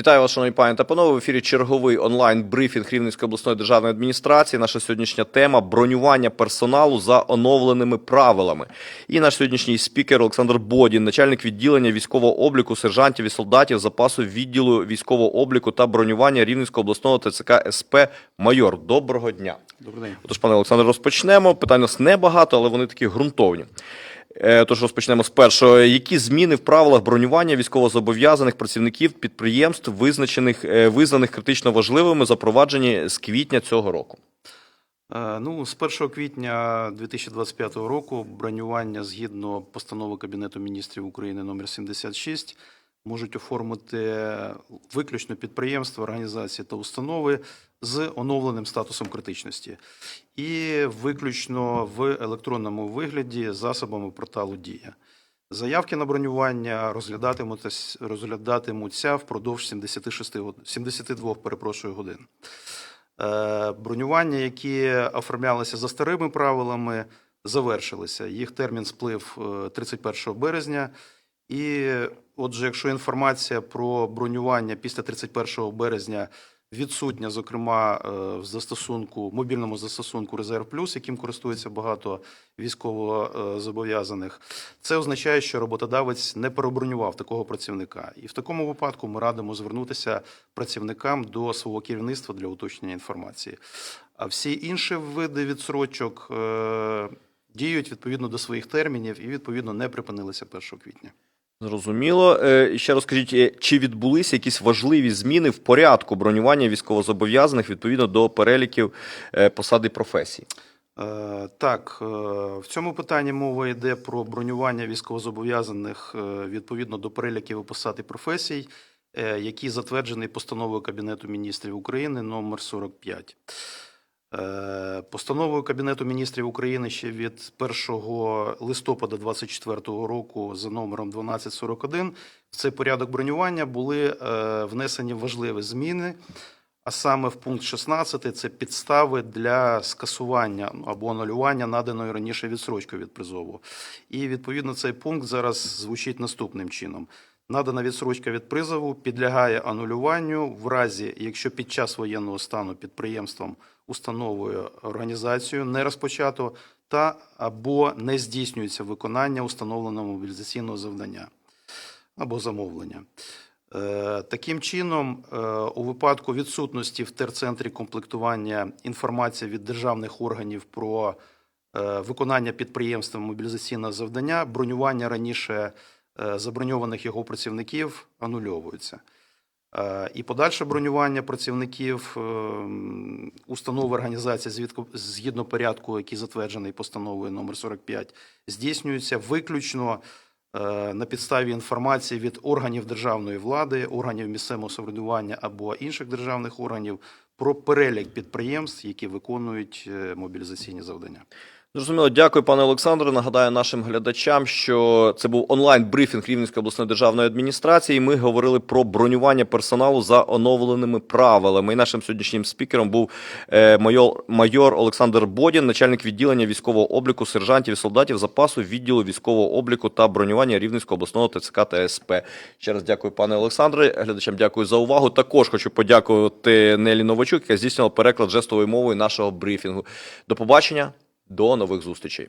Вітаю вас, шановні пані та панове. В ефірі черговий онлайн-брифінг Рівненської обласної державної адміністрації. Наша сьогоднішня тема бронювання персоналу за оновленими правилами. І наш сьогоднішній спікер Олександр Бодін, начальник відділення військового обліку сержантів і солдатів запасу відділу військового обліку та бронювання Рівненського обласного ТЦК СП Майор. Доброго дня. Добрий день. Отож, пане Олександр, розпочнемо. Питань у нас небагато, але вони такі ґрунтовні. Е, Тож розпочнемо з першого. Які зміни в правилах бронювання військовозобов'язаних працівників підприємств, визначених е, визнаних критично важливими, запроваджені з квітня цього року? Е, Ну, з 1 квітня 2025 року бронювання згідно постанови Кабінету міністрів України номер 76 можуть оформити виключно підприємства, організації та установи з оновленим статусом критичності і виключно в електронному вигляді засобами порталу Дія. Заявки на бронювання розглядатимуться, впродовж 76 год- 72 перепрошую, годин. Е, Бронювання, які оформлялися за старими правилами, завершилися. Їх термін сплив е, 31 березня. І отже, якщо інформація про бронювання після 31 березня відсутня, зокрема е, в застосунку, мобільному застосунку Резерв Плюс, яким користується багато військовозобов'язаних, це означає, що роботодавець не перебронював такого працівника. І в такому випадку ми радимо звернутися працівникам до свого керівництва для уточнення інформації. А всі інші види відсрочок е, діють відповідно до своїх термінів і відповідно не припинилися 1 квітня. Зрозуміло. Е, Ще розкажіть, е, чи відбулися якісь важливі зміни в порядку бронювання військовозобов'язаних відповідно до переліків е, посади професій? Так, в цьому питанні мова йде про бронювання військовозобов'язаних відповідно до переліків і посад і професій, який затверджений постановою Кабінету міністрів України номер 45. Е, Постановою Кабінету міністрів України ще від 1 листопада 2024 року за номером 1241 в цей порядок бронювання були е, внесені важливі зміни. А саме в пункт 16 це підстави для скасування або анулювання наданої раніше відсрочки від призову. І відповідно цей пункт зараз звучить наступним чином. Надана відсрочка від призову підлягає анулюванню в разі, якщо під час воєнного стану підприємством, установою, організацією не розпочато та або не здійснюється виконання установленого мобілізаційного завдання або замовлення. Е, Таким чином, е, у випадку відсутності в терцентрі комплектування інформації від державних органів про е, виконання підприємством мобілізаційного завдання, бронювання раніше заброньованих його працівників анульовується. І подальше бронювання працівників установи організації згідно порядку, який затверджений постановою номер 45, здійснюється виключно на підставі інформації від органів державної влади, органів місцевого самоврядування або інших державних органів про перелік підприємств, які виконують е, мобілізаційні завдання. Зрозуміло, дякую, пане Олександре. Нагадаю нашим глядачам, що це був онлайн-брифінг Рівненської обласної державної адміністрації. Ми говорили про бронювання персоналу за оновленими правилами. І нашим сьогоднішнім спікером був е, майор, майор Олександр Бодін, начальник відділення військового обліку сержантів і солдатів запасу відділу військового обліку та бронювання Рівненського обласного ТЦК та СП. Ще раз дякую, пане Олександре. Глядачам дякую за увагу. Також хочу подякувати Нелі Новачук, яка здійснила переклад жестовою мовою нашого брифінгу. До побачення. До нових зустрічей.